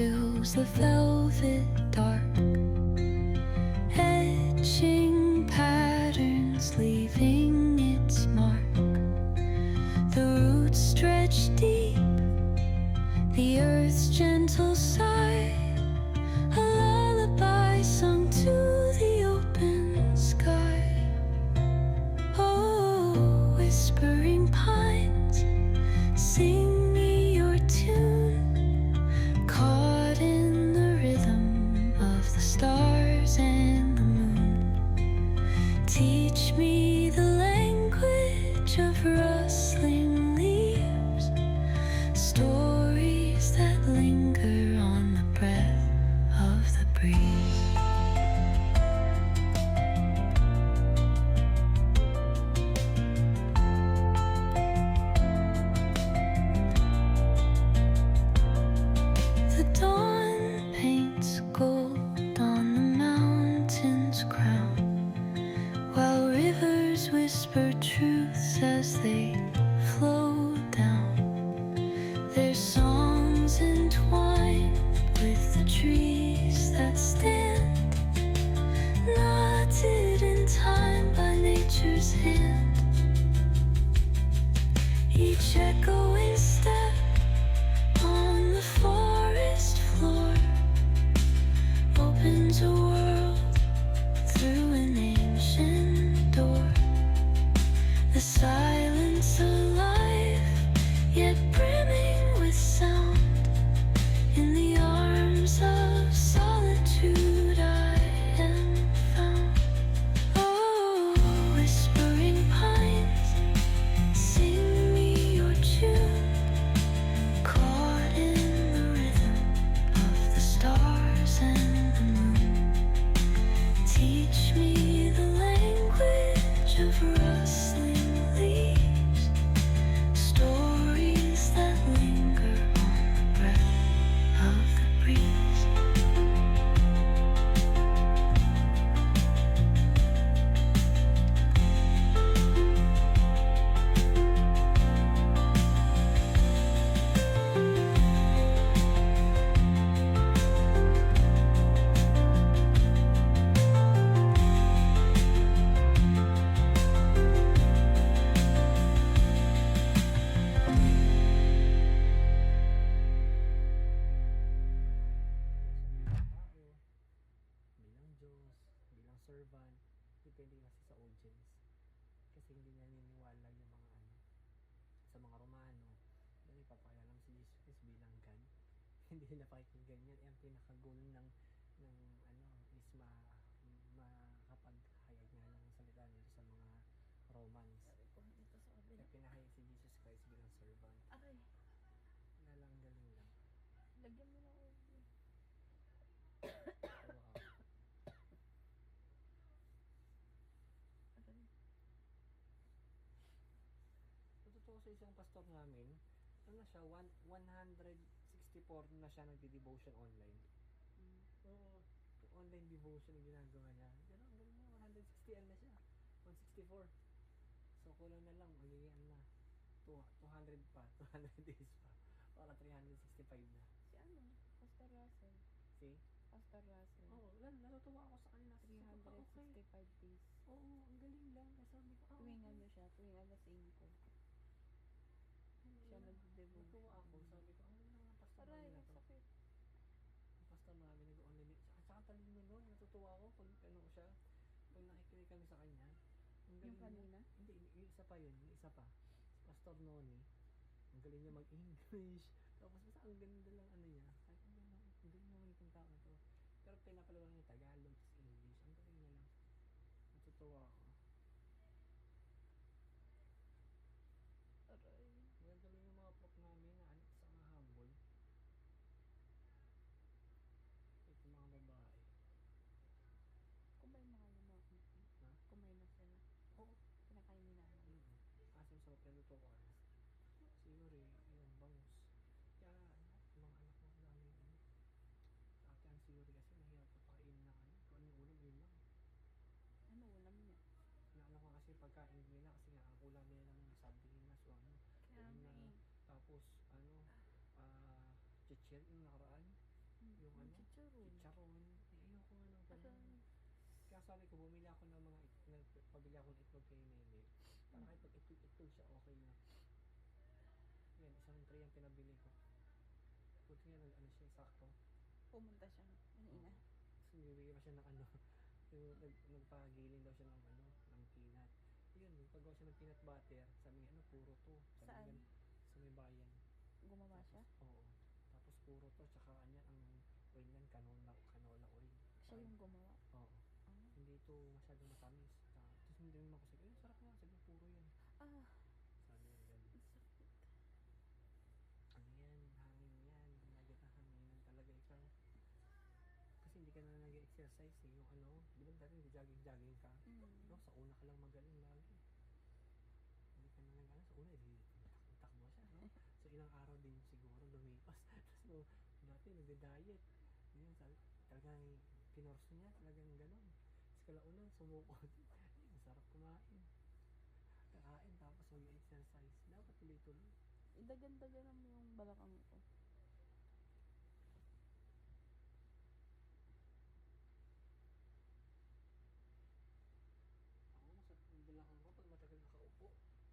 spills the velvet dark, się go servant, depende kasi sa audience. Kasi hindi naniniwala yung mga ano, sa mga Romano, na ipapakalam si Jesus Christ bilang God. hindi nila pakikinggan yan. Ang pinaka-goal ng, ng ano, is ma, makapaghayag nga ng salita nila sa mga Romans. Kung dito sa Kaya kabila. pinahayag si Jesus Christ bilang servant. Aray, Wala lang galing lang. lagyan mo na oil. Tawa ako. Aray. Sa isang pastor namin, ano na siya, one, 164 na siya nagdi-devotion online. Mm. Oo, online devotion ang ginagawa niya. Pero ang galing niya, 160 ano na siya. 164. So kulang na lang, magiging ano na, two- 200 pa, 200 days pa. Para 365 na. Si ano? Pastor Russell. See? Pastor Russell. Oo, oh, natutuwa ako sa kanya. Sabi ko, "Ah, okay. 365 days. Oo, ang galing lang. Kasi sabi ko, ah, Tuwing ano siya, tuwing alas 5. Siya nag-devotion. Natuwa ako. Sabi ko, ang galing ng pastor Aray, namin na ang to. sakit. Ang pastor namin nag-online. At saka talino nun. Natutuwa ako pag ano siya. Pag nakikinig kami sa kanya. Ang Yung kanina? Hindi, yung isa pa yun. Yung isa pa. Si Pastor Noni. Ang galing niya mag-English. Tapos basta ang ganda lang ano niya. Ang galing, ang galing naman itong tao to. Pero pinapalawan niya Tagalog, English. Ang galing niya lang. Natutuwa ako. Aray. Maganda lang yung mga prof namin na ano, sa mga humble. Ito mga babae. Tapos, ano, ah, chichir yung nakaraan. Yung ano? Chicharon. Chicharon. Eh, ayoko nga ng ganun. Kaya sabi ko, bumili ako ng mga, it- nagpabili ako ng itlog kay Nene. Para kahit pag itlog-itlog siya, okay na. Yan, isang tray ang pinabili ko. Buti nga, nag- ano siya, sakto. pumunta siya. Kanina. Oo. Tapos bibigyan pa siya ng ano, yung nag, nagpagilin daw siya ng ano, ng peanut. Yun, paggawa siya ng peanut butter, sabi niya, ano, puro to. Sabi Saan? niya, may bayan. Gumawa siya. Oo. Tapos puro to, tsaka kanya ang oil niyan, canola, canola oil. Siya yung gumawa. Oo. Ah. Hindi ito masyadong matamis. Ta- Tapos hindi rin ako sabi, eh, sarap nga, niya, puro yan. Ah, Sabi niya, ganun. ang sakit. Ano yan, hangin yan, lagi hanginan talaga ikaw. Kasi hindi ka na nag-exercise eh, yung ano, di ba dati nag-jogging-jogging ka? Mm. No, sa una ka lang magaling lagi. Hindi ka na nag ano, sa una, eh, takbo siya, no? So, ilang araw din siguro no, dati nagda-diet. Yun, sabi, talagang pinorso niya, talagang gano'n. Tapos kalaunan, sumuko din. Ay, masarap kumain. Kakain, tapos mag-exercise. Dapat tuloy-tuloy. Idagan-daganan mo yung balakang ko. Ako, masarap yung balakang ko pag matagal nakaupo.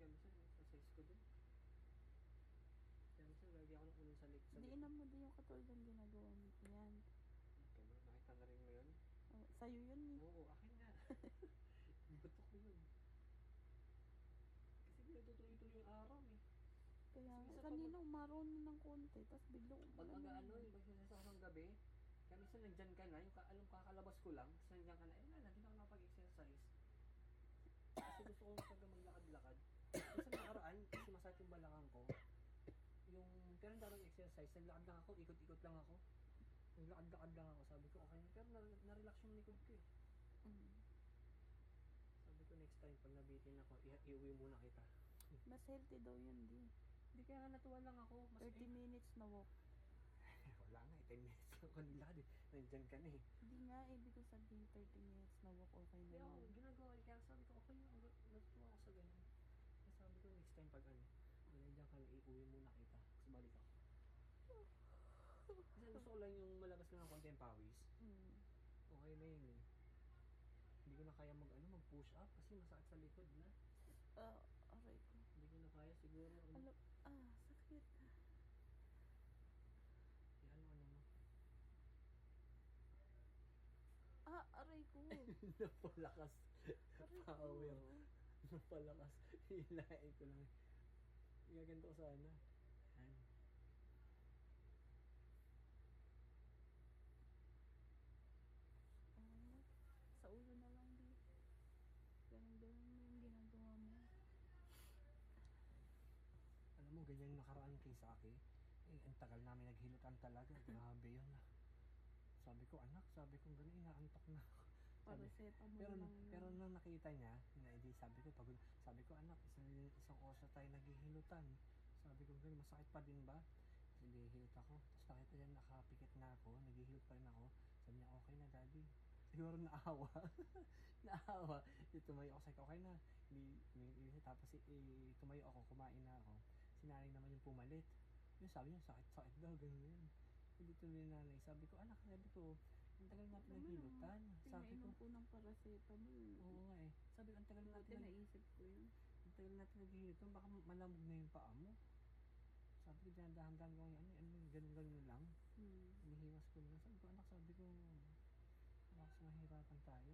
Kaya minsan, exercise ko din. Kaya minsan, lagi ako ng ulo sa leg. Sa leg. Diinan mo din yung katulad ng ginagawa mo. Yan. Okay, bro, nakita na rin mo yun? Oh, sa'yo yun eh. Oo, akin nga. Batok ko yun. Kasi pinatutuloy-tuloy yung araw eh. Kaya sa kanina umaron na ng konti, tapos bigla Pag mag na ano, yung pag sa ng gabi, kaya minsan nandyan ka na, yung ka, alam kakalabas ko lang, tapos nandyan ka na, eh na, nandun ako nakapag-exercise. Kasi gusto ko talaga maglakad-lakad. Kasi nakaraan, kasi masakit yung balakang ko. Yung, pero hindi ako exercise naglakad lang ako, ikot-ikot lang ako. Naglakad-lakad lang ako, sabi ko, okay, pero na- na-relax yung likod ko eh. Mm. Sabi ko next time, pag nabitin ako, i- iuwi muna kita. Mas healthy daw yun di. Hindi kaya nga natuwa lang ako. Mas 30 minutes na walk. eh, wala nga eh, 10 minutes lang ako nilakad eh. Nandyan ka na eh. Hindi nga, ibig ko sabihin 30 minutes na walk, okay na Kaya ako, yun. ginagawa, kaya sabi ko, okay yun, natuwa ako sa ganun. Kaya sabi ko, next time pag ano, nandiyan ka na, iuwi muna kita. Balik ako. Kasi gusto ko lang yung malabas ko ng konti ang pawis. Mm. Okay na yun eh. Hindi ko na kaya mag, ano, mag push up kasi masakit sa likod na. Ah, aray ko. Hindi ko na kaya siguro. Ano, Alam, ah, sakit. ano, ano mo. Ah, aray ko. Napalakas. Aray ko. Power. Napalakas. Hilain ko lang. Igaganto ko sana. Yan. Ah, sa ulo na lang di. Ganun-ganun mo yung ginagawa mo. Alam mo, ganyan yung nakaraan kay Saki. Eh, ang tagal namin naghilutan talaga. Grabe yun ah. Sabi ko, anak, sabi ko gano'n, inaantok na ako. Para Sabi, sepa mo pero, na lang pero nung nakita niya, na edi sabi ko, pagod, sabi ko, anak, isang, isang oras na tayo naghihilutan. Sabi ko, gano'n, masakit pa din ba? Hindi, hilot ako. Tapos nakita niya, nakapikit na ako, naghihilot pa rin ako. Sabi niya, okay na, daddy. Siguro naawa. naawa. Tumayo ako, sabi ko, okay na. Hindi, hindi, tapos i- tumayo ako, kumain na ako. Si nanay naman yung pumalit. Yung sabi niya, sakit-sakit daw, ganun yun. Hindi tuloy yung nanay. Sabi ko, anak, sabi ko, ang tagal natin Naman, naghilutan. Sabi ko, ko ng paracetamol. Oo nga eh. Sabi ko, ang tagal natin, nag, naisip ko yun. ang tagal natin naghihilot. Baka malamog na yung paa mo. Sabi ko, dyan dahan-dahan ko, ano, ano, ganun-ganun lang. Hmm. Hinihiwas ko lang. Sabi ko, anak, sabi ko, baka mahirapan tayo.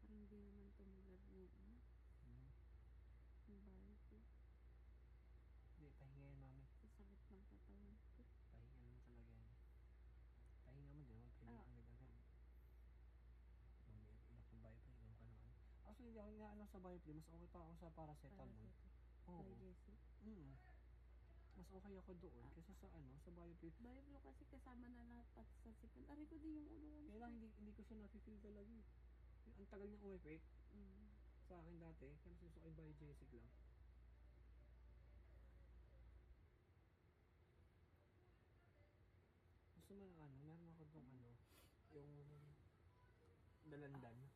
Parang hindi naman tumulad yung ano, Hmm. yung bahay ko. Hindi, pahinga yan, mami. Ang sakit ng katawan ko. Pahinga naman talaga yan. Pahinga mo, di naman pilit Ah. ang nagagad. Mami, inak ng Bible, inom ka naman. Actually, hindi ako nga ano sa Bible, mas okay pa ako sa paracetamol. Oo. By Jessie. Mm. mas okay ako doon Ah. kaysa sa ano, sa biofeel. Bioflow kasi kasama na lahat pati sa sipon. Ari ko din yung ulo ko. Kaya lang hindi, hindi ko siya nafe-feel talaga eh. Yung Ang tagal niyang umepek Mm. sa akin dati, kaya nasuso kay Biogesic lang. Gusto mo ng ano, meron ako doon ano, yung dalandan.